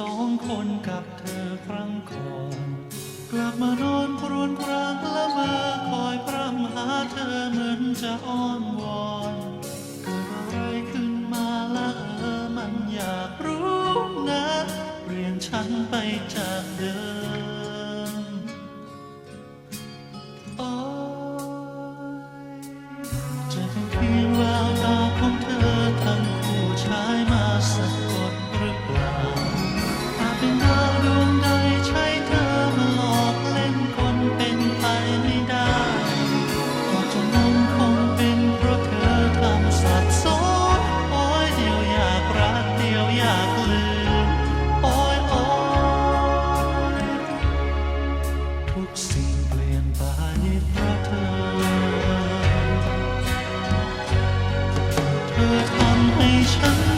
สองคนกับเธอครั้งก่อน กลับมานอนพร สิ่งเปลี่ยนไปเพราะเธอ เธอทำให้ฉัน